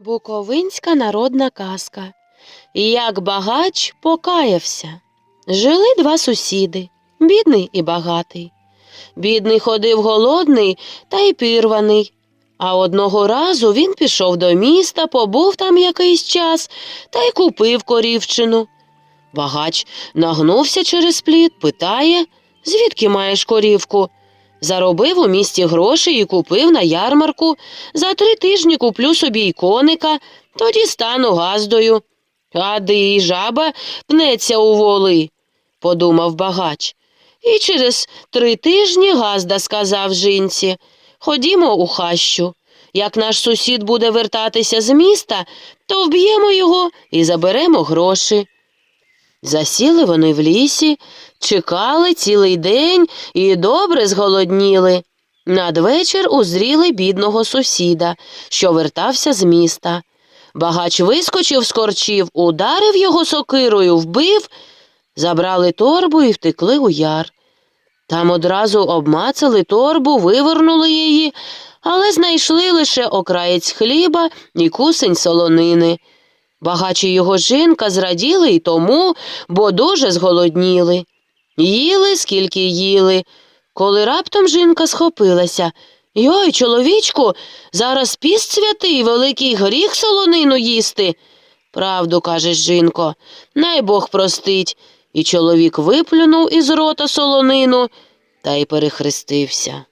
Буковинська народна казка. Як багач покаявся. Жили два сусіди, бідний і багатий. Бідний ходив голодний та й пірваний. А одного разу він пішов до міста, побув там якийсь час та й купив корівчину. Багач нагнувся через плід, питає, звідки маєш корівку? Заробив у місті гроші і купив на ярмарку. За три тижні куплю собі й коника, тоді стану газдою. А і жаба пнеться у воли, подумав багач. І через три тижні газда сказав жінці Ходімо у хащу. Як наш сусід буде вертатися з міста, то вб'ємо його і заберемо гроші. Засіли вони в лісі, чекали цілий день і добре зголодніли. Надвечір узріли бідного сусіда, що вертався з міста. Багач вискочив з корчів, ударив його сокирою, вбив, забрали торбу і втекли у яр. Там одразу обмацали торбу, вивернули її, але знайшли лише окраєць хліба і кусень солонини. Багач і його жінка зраділи й тому, бо дуже зголодніли. Їли, скільки їли. Коли раптом жінка схопилася. Йой, чоловічку, зараз піст святий, великий гріх солонину їсти. Правду, каже жінко, най Бог простить. І чоловік виплюнув із рота солонину та й перехрестився.